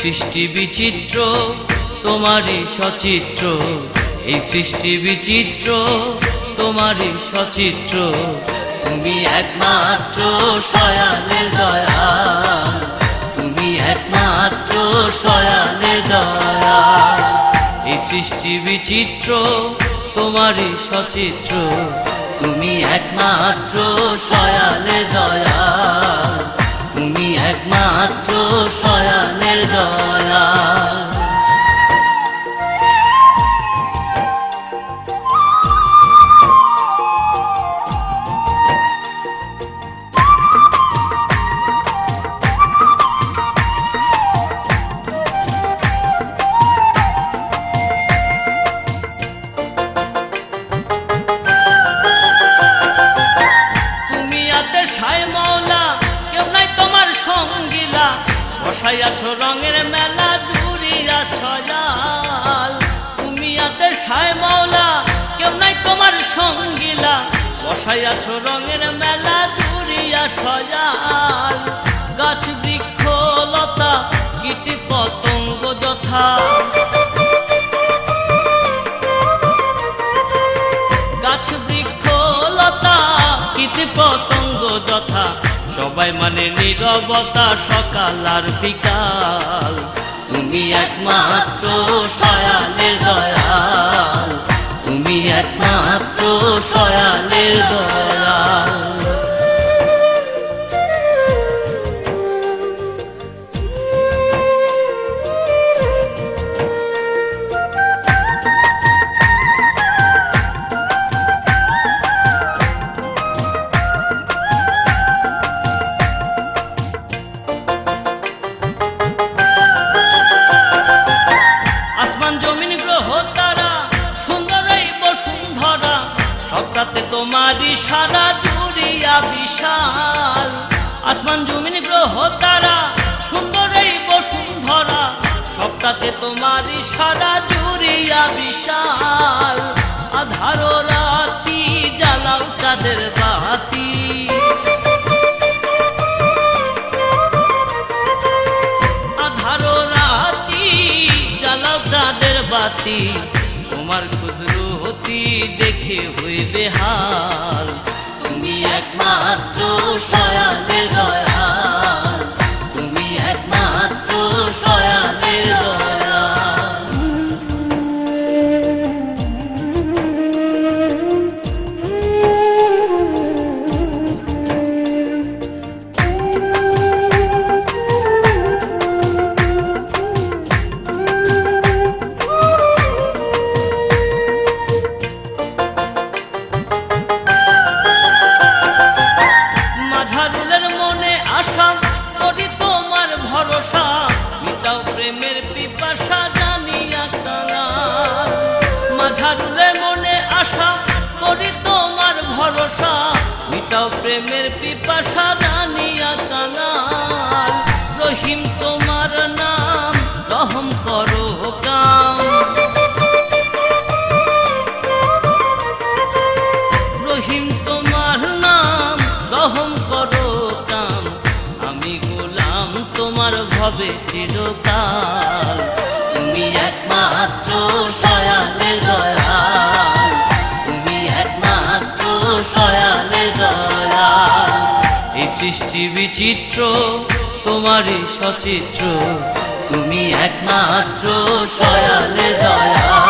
সৃষ্টি বিচিত্র, তোমারই সচিত্র। এই সৃষ্টি বিচিত্র, তোমারই সচিত্র। তুমি একমাত্র সয়ালের দয়া তুমি একমাত্র সয়ালের দয়া এই সৃষ্টি বিচিত্র, তোমারই সচিত্র। তুমি একমাত্র সয়ালের দয়া তুমি একমাত্র আতে সাই মৌলা, কেউ নাই তোমার সঙ্গিলা। বসাই আছো রঙের মেলা, জুড়িয়া সজাল। তুমি আতে সাই মৌলা, কেউ নাই তোমার সঙ্গিলা। বসাই আছো রঙের মেলা, জুড়িয়া সজাল। গাছ বৃক্ষ লতা কীটি পতঙ্গ যথা। গাছ সবাই মানে নিরবতা সকাল আর বিকাল। তুমি একমাত্র সয়ালের দয়াল। তুমি একমাত্র সয়ালের দয়াল। তোমারই সারা জুড়িয়া বিশাল। আসমান জমিন গ্রহ তারা, সুন্দর এই বসুন্ধরা। সবটাতে তোমারই সারা জুড়িয়া বিশাল। আধার রাতি জ্বালাও চাঁদের বাতি। আধারো রাতি জ্বালাও চাঁদের বাতি। তোমার কুদরতি দেখে হইবে হাল। তুমি একমাত্র সয়ালের মিটাও প্রেমের পিপাসা জানিয়া কাঙাল রহিম, তোমার নাম রহম করো কাম রহিম, তোমার নাম রহম করো কাম আমি গোলাম, তোমার ভবে চিরকাল। তুমি একমাত্র সৃষ্টি বিচিত্র তোমারই সচিত্র। তুমি একমাত্র সয়ালে দয়াল